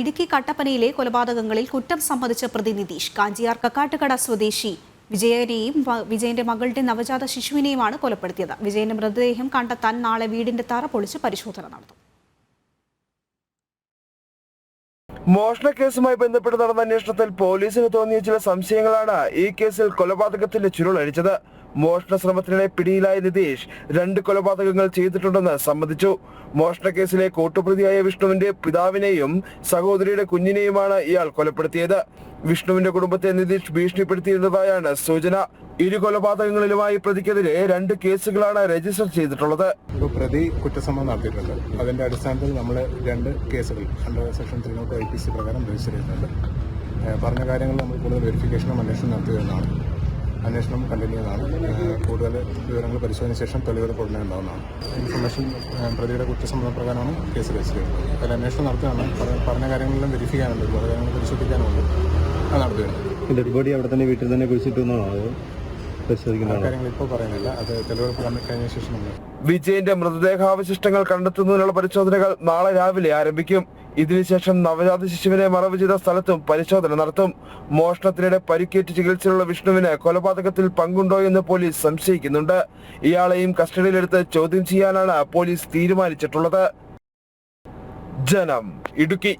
ഇടുക്കി കട്ടപ്പനയിലെ കൊലപാതകങ്ങളിൽ കുറ്റം സമ്മതിച്ച പ്രതി നിതീഷ്. കാഞ്ചിയാർ കക്കാട്ടുകട സ്വദേശി വിജയനെയും വിജയന്റെ മകളുടെ നവജാത ശിശുവിനെയുമാണ് കൊലപ്പെടുത്തിയത്. വിജയന്റെ മൃതദേഹം കണ്ടെത്താൻ നാളെ വീടിന്റെ തറ പൊളിച്ച് പരിശോധന നടത്തും. മോഷണ കേസുമായി ബന്ധപ്പെട്ട് നടന്ന അന്വേഷണത്തിൽ പോലീസിന് തോന്നിയ ചില സംശയങ്ങളാണ് ഈ കേസിൽ കൊലപാതകത്തിന്റെ ചുരുളഴിച്ചത് മോഷണ ശ്രമത്തിനിടെ പിടിയിലായ നിതീഷ് രണ്ട് കൊലപാതകങ്ങൾ ചെയ്തിട്ടുണ്ടെന്ന് സമ്മതിച്ചു. മോഷണ കേസിലെ കൂട്ടുപ്രതിയായ വിഷ്ണുവിന്റെ പിതാവിനെയും സഹോദരിയുടെ കുഞ്ഞിനെയുമാണ് ഇയാൾ കൊലപ്പെടുത്തിയത്. വിഷ്ണുവിന്റെ കുടുംബത്തെ നിതീഷ് ഭീഷണിപ്പെടുത്തിയിരുന്നതായാണ് സൂചന. ഇരു കൊലപാതകങ്ങളിലുമായി പ്രതിക്കെതിരെ രണ്ട് കേസുകളാണ് രജിസ്റ്റർ ചെയ്തിട്ടുള്ളത്. പ്രതി കുറ്റസമ്മതം നടത്തിയിട്ടുണ്ട്. അതിന്റെ അടിസ്ഥാനത്തിൽ നമ്മൾ രണ്ട് കേസുകൾ സെക്ഷൻ നോട്ട് സി പ്രകാരം രജിസ്റ്റർ ചെയ്തിട്ടുണ്ട്. പറഞ്ഞ കാര്യങ്ങൾ നമ്മൾ കൂടുതൽ വെരിഫിക്കേഷനും അന്വേഷണം നടത്തിയതെന്നാണ് അന്വേഷണം കണ്ടിന്യൂ ചെയ്യുന്നതാണ് കൂടുതൽ വിവരങ്ങൾ പരിശോധന ശേഷം തെളിവുകൾ ഉടനെ ഇൻഫർമേഷൻ പ്രതിയുടെ കുറ്റസമ്മതം പ്രകാരമാണ് കേസ് രജിസ്റ്റർ ചെയ്തത് അതിൽ അന്വേഷണം നടത്തുകയാണ്. പറ- പറഞ്ഞ കാര്യങ്ങളെല്ലാം വെരിഫൈ ചെയ്യാനുണ്ട് ഒരുപാട് കാര്യങ്ങൾ പരിശോധിക്കാനുണ്ട്. നടത്തുകയാണ് ഡെഡ് ബോഡി അവിടെ തന്നെ വീട്ടിൽ തന്നെ കുഴിച്ചിട്ടു എന്നാണോ അത് ആ കാര്യങ്ങൾ ഇപ്പോൾ പറയുന്നില്ല. അത് തെളിവുകൾ കണ്ട് കഴിഞ്ഞ വിജയന്റെ മൃതദേഹാവശിഷ്ടങ്ങൾ കണ്ടെത്തുന്നതിനുള്ള പരിശോധനകൾ നാളെ രാവിലെ ആരംഭിക്കും. ഇതിനുശേഷം നവജാത ശിശുവിനെ മറവ് ചെയ്ത സ്ഥലത്തും പരിശോധന നടത്തും. മോഷണത്തിനിടെ പരിക്കേറ്റ് ചികിത്സയിലുള്ള വിഷ്ണുവിന് കൊലപാതകത്തിൽ പങ്കുണ്ടോ എന്ന് പോലീസ് സംശയിക്കുന്നുണ്ട്. ഇയാളെയും കസ്റ്റഡിയിലെടുത്ത് ചോദ്യം ചെയ്യാനാണ് പോലീസ് തീരുമാനിച്ചിട്ടുള്ളത്. ജനം ഇടുക്കി.